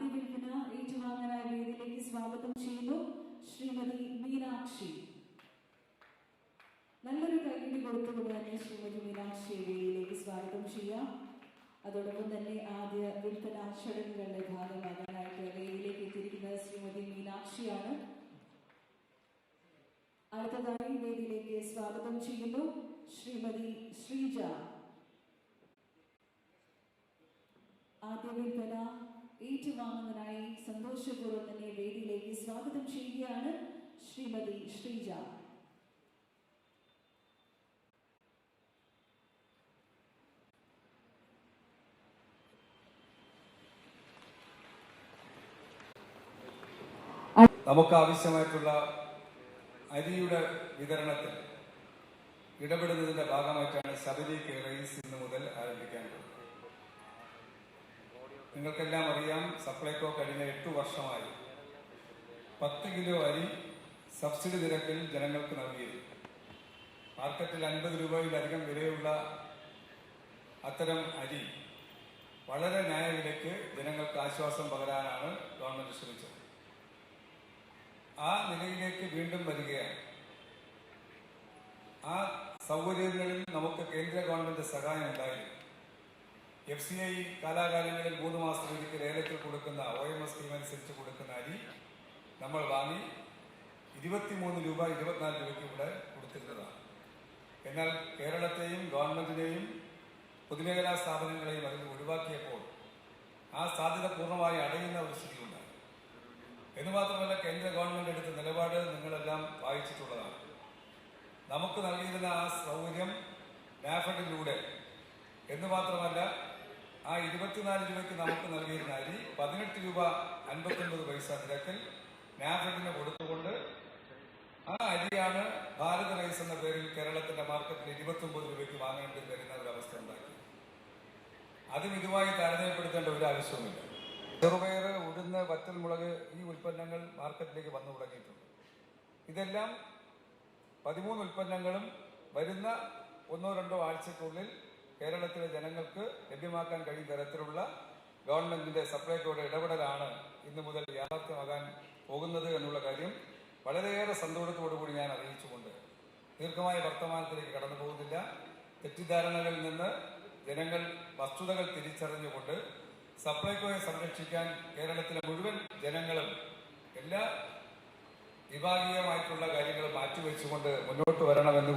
ആദ്യ വിൽപ്പന ഏറ്റുവാങ്ങാനായ വേദിയിലേക്ക് സ്വാഗതം ചെയ്യുന്നു ശ്രീമതി മീനാക്ഷി. നല്ലൊരു കൈയ്യടി കൊടുത്തുകൊണ്ട് തന്നെ ശ്രീമതി മീനാക്ഷിയെ വേദിയിലേക്ക് സ്വാഗതം ചെയ്യാം. അതോടൊപ്പം തന്നെ ആദ്യ വിൽപ്പന ചടങ്ങുകളുടെ ഭാഗമാകാനായിട്ട് വേദിയിലേക്ക് എത്തിയിരിക്കുന്നത് ശ്രീമതി മീനാക്ഷിയാണ്. അടുത്തതായി വേദിയിലേക്ക് സ്വാഗതം ചെയ്യുന്നു ശ്രീമതി ശ്രീജ. ആദ്യ വിൽപ്പന സന്തോഷപൂർവം തന്നെ വേദിയിലേക്ക് സ്വാഗതം ചെയ്യുകയാണ് ശ്രീമതി ശ്രീജ. നമുക്ക് ആവശ്യമായിട്ടുള്ള അരിയുടെ വിതരണത്തിൽ ഇടപെടുന്നതിന്റെ ഭാഗമായിട്ടാണ് ശബരി കേരളീസ് ഇന്ന് മുതൽ ആരംഭിക്കാൻ പോകുന്നത്. നിങ്ങൾക്കെല്ലാം അറിയാം സപ്ലൈകോ കഴിഞ്ഞ എട്ട് വർഷമായി. പത്ത് കിലോ അരി സബ്സിഡി നിരക്കിൽ ജനങ്ങൾക്ക് നൽകിയിരുന്നു. മാർക്കറ്റിൽ അൻപത് രൂപയിലധികം വിലയുള്ള അത്തരം അരി വളരെ ന്യായവിലയ്ക്ക് ജനങ്ങൾക്ക് ആശ്വാസം പകരാനാണ് ഗവൺമെന്റ് ശ്രമിച്ചത്. ആ നിലയിലേക്ക് വീണ്ടും വരികയാണ്. ആ സൗകര്യങ്ങളിൽ നമുക്ക് കേന്ദ്ര ഗവൺമെന്റ് സഹായം ഉണ്ടായിരുന്നു എഫ് സി ഐ കാലാകാലങ്ങളിൽ മൂന്ന് മാസത്തിലൊരിക്കൽ ലേലത്തിൽ കൊടുക്കുന്ന ഒ എം എസ് സ്കീം അനുസരിച്ച് കൊടുക്കുന്ന അരി നമ്മൾ വാങ്ങി ഇരുപത്തിമൂന്ന് രൂപ ഇരുപത്തിനാല് രൂപയ്ക്ക് ഇവിടെ കൊടുത്തിരുന്നതാണ്. എന്നാൽ കേരളത്തെയും ഗവൺമെന്റിനെയും പൊതുമേഖലാ സ്ഥാപനങ്ങളെയും അതിൽ ഒഴിവാക്കിയപ്പോൾ ആ സാധ്യത പൂർണമായി അടയുന്ന ഒരു സ്ഥിതി ഉണ്ടായി എന്ന് മാത്രമല്ല കേന്ദ്ര ഗവൺമെന്റ് എടുത്ത നിലപാട് നിങ്ങളെല്ലാം വായിച്ചിട്ടുള്ളതാണ്. നമുക്ക് നൽകിയിരുന്ന ആ സൗകര്യം നാഫഡിലൂടെ എന്ന് മാത്രമല്ല ആ ഇരുപത്തിനാല് രൂപയ്ക്ക് നമുക്ക് നൽകിയിരുന്ന അരി പതിനെട്ട് രൂപ അൻപത്തൊൻപത് പൈസ നിരക്കിൽ നാഫഡിന് കൊടുത്തുകൊണ്ട് ആ അരിയാണ് ഭാരത് റൈസ് എന്ന പേരിൽ കേരളത്തിന്റെ മാർക്കറ്റിൽ ഇരുപത്തൊമ്പത് രൂപയ്ക്ക് വാങ്ങേണ്ടി വരുന്ന ഒരു അവസ്ഥ ഉണ്ടാക്കി. അതും ഇതുമായി താരതമ്യപ്പെടുത്തേണ്ട ഒരു ആവശ്യവുമില്ല. ചെറുപയർ ഉഴുന്ന് വറ്റൽമുളക് ഈ ഉൽപ്പന്നങ്ങൾ മാർക്കറ്റിലേക്ക് വന്നു തുടങ്ങിയിട്ടുണ്ട്. ഇതെല്ലാം പതിമൂന്ന് ഉൽപ്പന്നങ്ങളും വരുന്ന ഒന്നോ രണ്ടോ ആഴ്ചക്കുള്ളിൽ കേരളത്തിലെ ജനങ്ങൾക്ക് ലഭ്യമാക്കാൻ കഴിയുന്ന തരത്തിലുള്ള ഗവൺമെന്റിന്റെ സപ്ലൈകോയുടെ ഇടപെടലാണ് ഇന്നു മുതൽ യാഥാർത്ഥ്യമാകാൻ പോകുന്നത് എന്നുള്ള കാര്യം വളരെയേറെ സന്തോഷത്തോടുകൂടി ഞാൻ അറിയിച്ചുകൊണ്ട് ദീർഘമായ വർത്തമാനത്തിലേക്ക് കടന്നു പോകുന്നില്ല. തെറ്റിദ്ധാരണകളിൽ നിന്ന് ജനങ്ങൾ വസ്തുതകൾ തിരിച്ചറിഞ്ഞുകൊണ്ട് സപ്ലൈകോയെ സംരക്ഷിക്കാൻ കേരളത്തിലെ മുഴുവൻ ജനങ്ങളും എല്ലാ വിഭാഗീയമായിട്ടുള്ള കാര്യങ്ങൾ മാറ്റിവെച്ചുകൊണ്ട് മുന്നോട്ട് വരണമെന്ന്